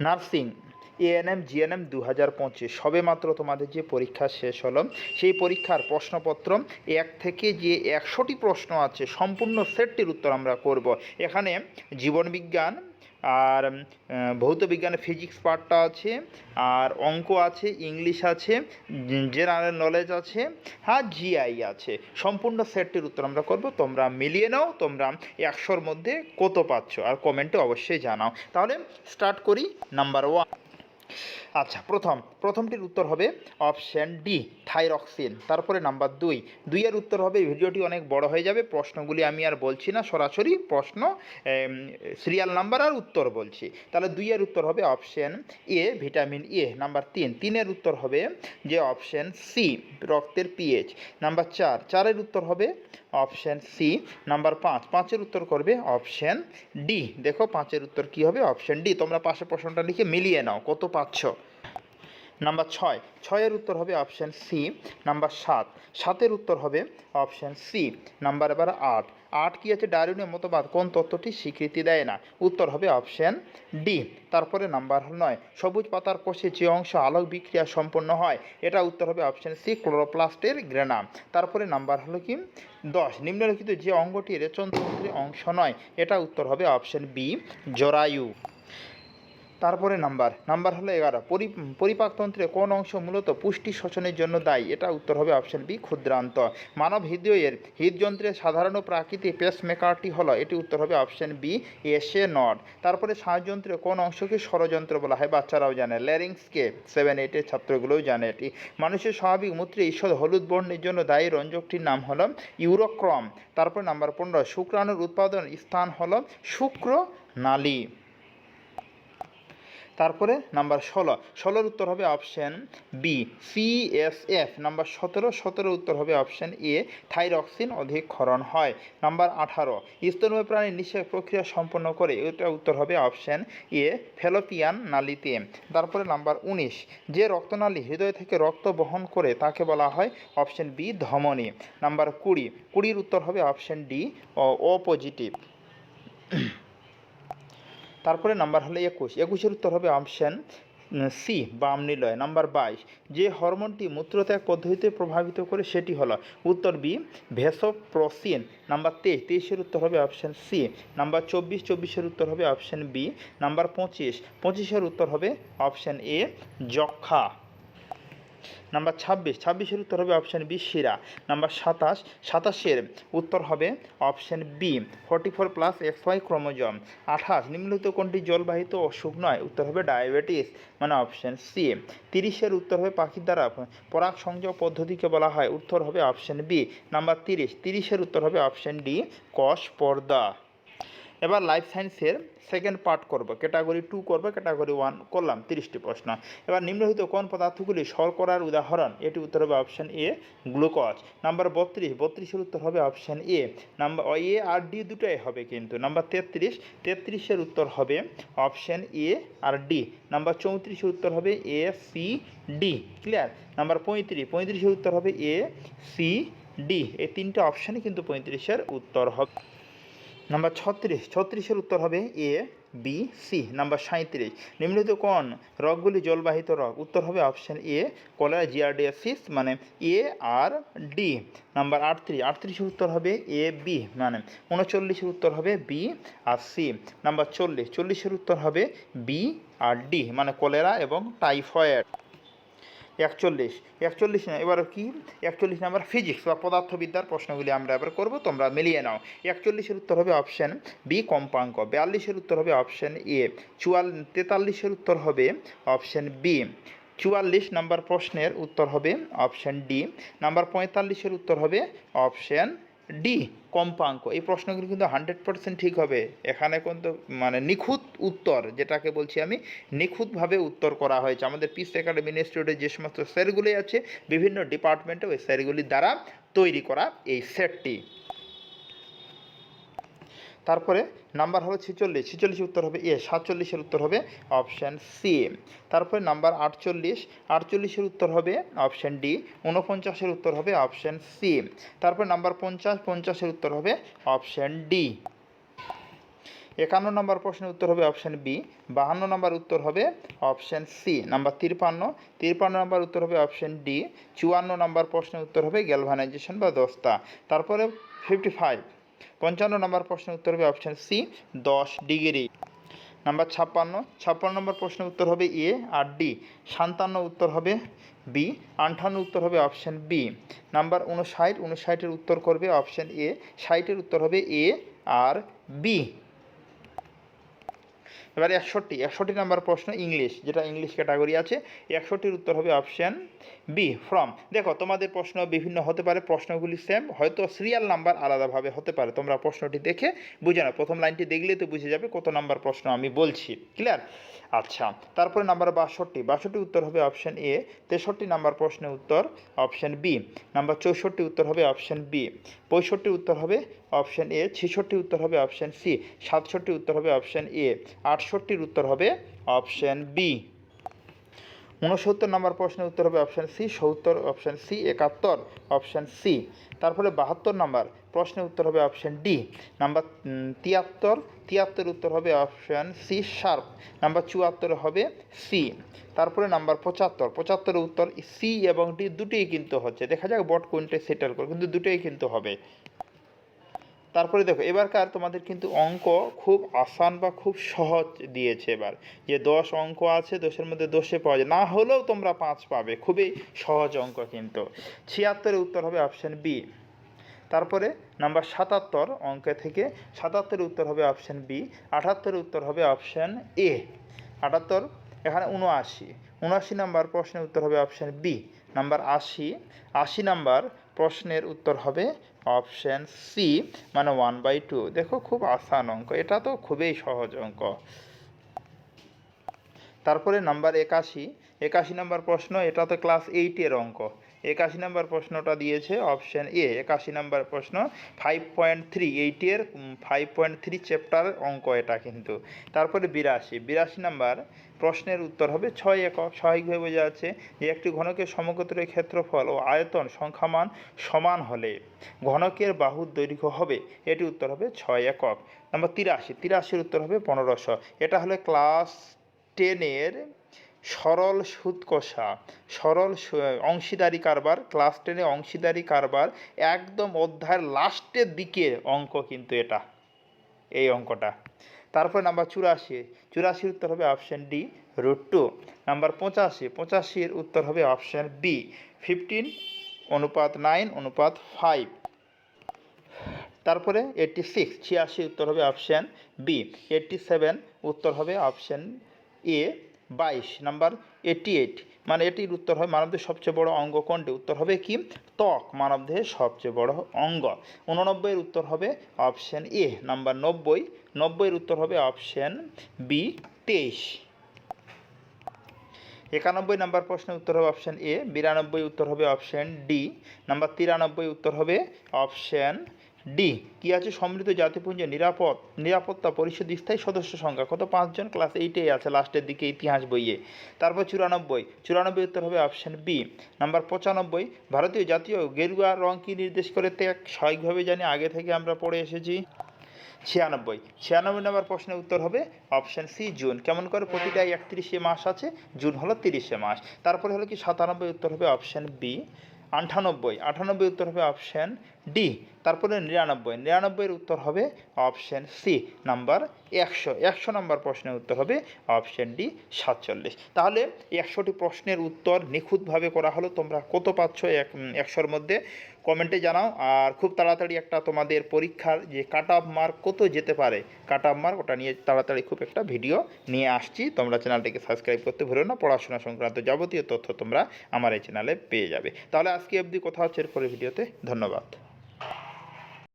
Nursing, ANM, GNM দু হাজার পঁচিশ। সবে মাত্র তোমাদের যে পরীক্ষা শেষ হলো, সেই পরীক্ষার প্রশ্নপত্র, এক থেকে যে একশোটি প্রশ্ন আছে, সম্পূর্ণ সেটটির উত্তর আমরা করব। এখানে জীবনবিজ্ঞান আর ভৌত বিজ্ঞানে ফিজিক্স পার্টটা আছে, আর অঙ্ক আছে ইংলিশ আছে জেনারেল নলেজ আছে হ্যাঁ জিআই আছে। সম্পূর্ণ সেটটির উত্তর আমরা করব। তোমরা মিলিয়ে নাও, তোমরা একশোর মধ্যে কত পাচ্ছ। আর কমেন্টে অবশ্যই জানাও। তাহলে স্টার্ট করি নাম্বার ওয়ান আচ্ছা প্রথম, প্রথমটির উত্তর হবে অপশান ডি, থাইরক্সিন। তারপরে নাম্বার দুই, দুইয়ের উত্তর হবে ভিডিওটি অনেক বড় হয়ে যাবে, প্রশ্নগুলি আমি আর বলছি না, সরাসরি প্রশ্ন সিরিয়াল নাম্বার আর উত্তর বলছি। তাহলে দুইয়ের উত্তর হবে option A, vitamin A. Number তিন, তিনের উত্তর হবে যে অপশান সি, রক্তের পিএইচ। নাম্বার চার, চারের উত্তর হবে অপশান সি, নাম্বার পাঁচ। পাঁচের উত্তর করবে অপশান ডি। দেখো পাঁচের উত্তর কি হবে? Option D. তোমরা পাশে প্রশ্নটা লিখে মিলিয়ে নাও, কত পাচ্ছ? নাম্বার ছয়। ছয়ের উত্তর হবে অপশান সি, নাম্বার সাত। সাতের উত্তর হবে অপশান সি, নাম্বার এবার আট। আট কি আছে ডারুনের মতবাদ, কোন তত্ত্বটি স্বীকৃতি দেয় না? উত্তর হবে অপশন ডি, তারপরে নাম্বার নয়, সবুজ পাতার কোষে যে অংশ আলোক বিক্রিয়া সম্পন্ন হয়, এটা উত্তর হবে অপশন সি, ক্লোরোপ্লাস্টের গ্রেনাম তারপরে নাম্বার হলো কি? দশ, নিম্নলিখিত যে অঙ্গটি রেচনতন্ত্রের অংশ নয়, এটা উত্তর হবে অপশন বি, জরায়ু। তারপরে নাম্বার। নাম্বার হলো এগারো। পরি, পরিপাকতন্ত্রে কোন অংশ মূলত পুষ্টি শোষণের জন্য দায়ী? এটা উত্তর হবে অপশন বি ক্ষুদ্রান্ত। মানব হৃদয়ের হৃদযন্ত্রের সাধারণ প্রাকৃতিক পেসমেকারটি হলো, এটি উত্তর হবে অপশন বি এসে নট। তারপরে শ্বাসযন্ত্রে কোন অংশকে ষড়যন্ত্র বলা হয়? বাচ্চারাও জানে। ল্যারিংসকে সেভেন এইটের ছাত্রগুলোও জানে এটি। মানুষের স্বাভাবিক মূত্রে ঈষৎ হলুদ বর্ণের জন্য দায়ী রঞ্জকটির নাম হলো ইউরোক্রম। তারপর নাম্বার পনেরো, শুক্রাণুর উৎপাদন স্থান হলো শুক্র নালী তারপরে নাম্বার ষোলো। ষোলোর উত্তর হবে অপশান বি সিএসএফ নাম্বার সতেরো সতেরো উত্তর হবে অপশান এ, থাইরক্সিন অধিক ক্ষরণ হয়। নাম্বার আঠারো, স্তন্যপায়ী প্রাণীর নিষেক প্রক্রিয়া সম্পন্ন করে, এটা উত্তর হবে অপশান এ, ফেলোপিয়ান নালীতে। তারপরে নাম্বার উনিশ, যে রক্তনালী হৃদয় থেকে রক্ত বহন করে, তাকে বলা হয় অপশান বি, ধমনী। নাম্বার কুড়ি, কুড়ির উত্তর হবে অপশান ডি ও পজিটিভ। তারপরে নাম্বার হলো একুশ। একুশের উত্তর হবে অপশান সি বাম নিলয়। নাম্বার বাইশ, যে হরমোনটি মূত্রত্যাগ পদ্ধতিতে প্রভাবিত করে সেটি হলো, উত্তর বি ভেসোপ্রোসিন। নাম্বার তেইশ, তেইশের উত্তর হবে অপশান সি নাম্বার চব্বিশ, চব্বিশের উত্তর হবে অপশান বি নাম্বার পঁচিশ, পঁচিশের উত্তর হবে অপশান এ যক্ষা নাম্বার ছাব্বিশ, ছাব্বিশের উত্তর হবে অপশান বি শিরা। নাম্বার সাতাশ, সাতাশের উত্তর হবে option B forty four plus X Y chromosome. আঠাশ, নিম্নলিখিত কোনটি জলবাহিত অসুখ নয় উত্তর হবে ডায়াবেটিস মানে অপশান সি তিরিশের উত্তর হবে পাখির দ্বারা পরাগ সংযোগ পদ্ধতিকে বলা হয়। উত্তর হবে অপশান বি নাম্বার তিরিশ, তিরিশের উত্তর হবে অপশান ডি কষ, পর্দা। এবার লাইফ সায়েন্সের সেকেন্ড পার্ট করব। ক্যাটাগরি টু করব ক্যাটাগরি ওয়ান করলাম, তিরিশটি প্রশ্ন। এবার নিম্নলিখিত কোন পদার্থগুলি শর্করার উদাহরণ? এটি উত্তর হবে অপশান এ গ্লুকোজ নাম্বার বত্রিশ, বত্রিশের উত্তর হবে অপশান এ নাম্বার এ আর ডি দুটোই হবে কিন্তু। নাম্বার তেত্রিশ, তেত্রিশের উত্তর হবে অপশান এ আর ডি নাম্বার চৌত্রিশের উত্তর হবে A C D clear number পঁয়ত্রিশ, পঁয়ত্রিশের উত্তর হবে এ সি ডি এই তিনটে অপশানই কিন্তু পঁয়ত্রিশের উত্তর হবে। নাম্বার ছত্রিশ। ছত্রিশের উত্তর হবে এ বি সি নাম্বার সাঁত্রিশ নিম্নলিখিত কোন রগগুলি জলবাহিত রগ। উত্তর হবে অপশান এ কলেরা জিয়ারডিয়াসিস মানে এ, আর, ডি। নাম্বার আটত্রিশ। আটত্রিশের উত্তর হবে এ বি মানে উনচল্লিশের উত্তর হবে বি আর সি নাম্বার চল্লিশ। চল্লিশের উত্তর হবে বি আর ডি মানে কলেরা এবং টাইফয়েড। একচল্লিশ। একচল্লিশ এবার কি? একচল্লিশ নাম্বার ফিজিক্স বা পদার্থবিদ্যার প্রশ্নগুলি আমরা এবার করব, তোমরা মিলিয়ে নাও। একচল্লিশের উত্তর হবে অপশান বি কম্পাঙ্ক। বিয়াল্লিশের উত্তর হবে অপশান এ চুয়াল, তেতাল্লিশের উত্তর হবে অপশান বি চুয়াল্লিশ নাম্বার প্রশ্নের উত্তর হবে অপশান ডি নাম্বার পঁয়তাল্লিশের উত্তর হবে অপশান ডি কম্পাঙ্ক। এই প্রশ্নগুলো কিন্তু হান্ড্রেড পার্সেন্ট ঠিক হবে। এখানে কিন্তু মানে নিখুঁত উত্তর, যেটাকে বলছি আমি, নিখুঁতভাবে উত্তর করা হয়েছে। আমাদের পিস একাডেমি ইনস্টিটিউটে যে সমস্ত স্যারগুলি আছে, বিভিন্ন ডিপার্টমেন্টে ওই স্যারগুলির দ্বারা তৈরি করা এই সেটটি তারপরে নাম্বার হলো ছেচল্লিশ। ছেচল্লিশের উত্তর হবে এ, সাতচল্লিশের উত্তর হবে অপশান সি। তারপরে নাম্বার আটচল্লিশ, আটচল্লিশের উত্তর হবে অপশান ডি, ঊনপঞ্চাশের উত্তর হবে অপশান সি। তারপর নাম্বার পঞ্চাশ, পঞ্চাশের উত্তর হবে অপশান ডি। একান্ন নম্বর প্রশ্নের উত্তর হবে অপশান বি, বাহান্ন নম্বর উত্তর হবে অপশান সি। নাম্বার তিরপান্ন তিরপান্ন নম্বর উত্তর হবে অপশান ডি, চুয়ান্ন নম্বর প্রশ্নের উত্তর হবে গ্যালভানাইজেশন বা দস্তা। তারপরে ফিফটি ফাইভ পঞ্চান্ন নম্বর প্রশ্নের উত্তর হবে অপশান সি দশ ডিগ্রি। নাম্বার ছাপ্পান্ন ছাপ্পান্ন নম্বর প্রশ্নের উত্তর হবে এ আর ডি সাতান্ন উত্তর হবে বি আটান্ন উত্তর হবে অপশান বি নাম্বার উনষাট উনষাটের উত্তর করবে অপশান এ ষাটের উত্তর হবে এ আর বি এবার একষট্টি একষট্টি নাম্বার প্রশ্ন ইংলিশ যেটা ইংলিশ ক্যাটাগরি আছে, একষট্টির উত্তর হবে অপশান বি ফ্রম দেখো, তোমাদের প্রশ্ন বিভিন্ন হতে পারে, প্রশ্নগুলি সেম হয়তো সিরিয়াল নাম্বার আলাদাভাবে হতে পারে। তোমরা প্রশ্নটি দেখে বুঝে নাও। প্রথম লাইনটি দেখলে তো বুঝে যাবে কত নাম্বার প্রশ্ন আমি বলছি। ক্লিয়ার আচ্ছা তারপরে নাম্বার বাষট্টি। বাষট্টি উত্তর হবে অপশান এ তেষট্টি নাম্বার প্রশ্নের উত্তর অপশান বি নাম্বার চৌষট্টি উত্তর হবে অপশান বি পঁয়ষট্টি উত্তর হবে অপশান এ ছেষট্টি উত্তর হবে অপশান সি সাতষট্টি উত্তর হবে অপশান এ আটষট্টির উত্তর হবে অপশান বি উনসত্তর নম্বর প্রশ্নের উত্তর হবে অপশান সি, সত্তর অপশান সি, একাত্তর অপশান সি। তারপরে বাহাত্তর নাম্বার প্রশ্নের উত্তর হবে অপশান ডি। নাম্বার তিয়াত্তর তিয়াত্তর উত্তর হবে অপশান সি, শার্প। নাম্বার চুয়াত্তর হবে সি। তারপরে নাম্বার পঁচাত্তর। পঁচাত্তরের উত্তর সি এবং ডি দুটোই কিন্তু হচ্ছে। দেখা যাক বট কোনটা সেটেল করে, কিন্তু দুটোই কিন্তু হবে। তারপরে দেখো, এবারকার তোমাদের কিন্তু অঙ্ক খুব আসান বা খুব সহজ দিয়েছে এবার। যে দশ অঙ্ক আছে, দশের মধ্যে দশে পাওয়া যায়। না হলেও তোমরা পাঁচ পাবে। খুবই সহজ অঙ্ক কিন্তু। ছিয়াত্তরের উত্তর হবে অপশান বি তারপরে নাম্বার সাতাত্তর অঙ্কে থেকে সাতাত্তরের উত্তর হবে অপশান বি আটাত্তরের উত্তর হবে অপশান এ আটাত্তর, এখানে উনআশি। উনআশি নাম্বার প্রশ্নের উত্তর হবে অপশান বি নাম্বার আশি। আশি নাম্বার প্রশ্নের উত্তর হবে অপশান সি মানে ওয়ান বাই টু দেখো, খুব আসান অঙ্ক। এটা তো খুবই সহজ অঙ্ক। তারপরে নাম্বার একাশি। একাশি নাম্বার প্রশ্ন, এটা তো ক্লাস এইটের অঙ্ক। একাশি নাম্বার প্রশ্নটা দিয়েছে অপশান এ একাশি নাম্বার প্রশ্ন ফাইভ পয়েন্ট থ্রি এইটের ফাইভ পয়েন্ট থ্রি চ্যাপ্টার অঙ্ক এটা কিন্তু। তারপরে বিরাশি বিরাশি নাম্বার প্রশ্নের উত্তর হবে ছয় একক। স্বাভাবিকভাবে বোঝা যাচ্ছে যে একটি ঘনকের সমগোত্রের ক্ষেত্রফল ও আয়তন সংখ্যামান সমান হলে ঘনকের বাহুর দৈর্ঘ্য হবে, এটি উত্তর হবে ছয় একক। নাম্বার তিরাশি, তিরাশির উত্তর হবে পনেরোশো। এটা হলো ক্লাস টেনের সরল সুদ কষা সরল অংশীদারি কারবার ক্লাস টেনে অংশীদারি কারবার, একদম অধ্যায়ের লাস্টের দিকে অঙ্ক কিন্তু এটা, এই অঙ্কটা। তারপরে নাম্বার চুরাশি, চুরাশির উত্তর হবে option D root two number পঁচাশি, পঁচাশির উত্তর হবে অপশান বি ফিফটিন অনুপাত নাইন অনুপাত ফাইভ তারপরে এইটটি সিক্স ছিয়াশি উত্তর হবে অপশান বি এইটটি সেভেন উত্তর হবে অপশান এ বাইশ, নাম্বার এইটটি এইট মানে এটির উত্তর হয় মানবদেহের সবচেয়ে বড় অঙ্গ কোনটি? উত্তর হবে কি? ত্বক, মানবদেহের সবচেয়ে বড় অঙ্গ। উননব্বইয়ের উত্তর হবে অপশান এ নাম্বার নব্বই। নব্বইয়ের উত্তর হবে অপশান বি তেইশ। একানব্বই নাম্বার প্রশ্নের উত্তর হবে অপশান এ বিরানব্বই উত্তর হবে অপশান ডি নাম্বার তিরানব্বই উত্তর হবে অপশান ডি, কি আছে সমৃদ্ধ জাতিপুঞ্জের নিরাপদ, নিরাপত্তা পরিষদ স্থায়ী সদস্য সংখ্যা? কত? পাঁচজন? ক্লাস এইটেই আছে, লাস্টের দিকে ইতিহাস বইয়ে। তারপর চুরানব্বই চুরানব্বই উত্তর হবে অপশান বি নাম্বার পঁচানব্বই, ভারতীয় জাতীয় গেরুয়া রং কি নির্দেশ করে ত্যাগ? স্বাভাবিকভাবে জানি, আগে থেকে আমরা পড়ে এসেছি। ছিয়ানব্বই ছিয়ানব্বই নম্বর প্রশ্নের উত্তর হবে অপশান সি জুন কেমন করে প্রতিটা একত্রিশে মাস আছে? জুন হলো তিরিশে মাস। তারপরে হলো কি সাতানব্বই উত্তর হবে অপশান বি আটানব্বই। আটানব্বই উত্তর হবে অপশান ডি তারপরে নিরানব্বই। নিরানব্বইয়ের উত্তর হবে অপশান সি নাম্বার একশো একশো নম্বর প্রশ্নের উত্তর হবে অপশান ডি সাতচল্লিশ। তাহলে একশোটি প্রশ্নের উত্তর নিখুঁতভাবে করা হলো। তোমরা কত পাচ্ছ এক একশোর মধ্যে? কমেন্টে জানাও। আর খুব তাড়াতাড়ি একটা তোমাদের পরীক্ষার যে কাট অফ মার্ক কত যেতে পারে কাট অফ মার্ক ওটা নিয়ে তাড়াতাড়ি খুব একটা ভিডিও নিয়ে আসছি। তোমরা চ্যানেলটিকে সাবস্ক্রাইব করতে ভুলো না। পড়াশোনা সংক্রান্ত যাবতীয় তথ্য তোমরা আমার এই চ্যানেলে পেয়ে যাবে। তাহলে আজকে অবধি কথা হচ্ছে এরপরে ভিডিওতে ধন্যবাদ।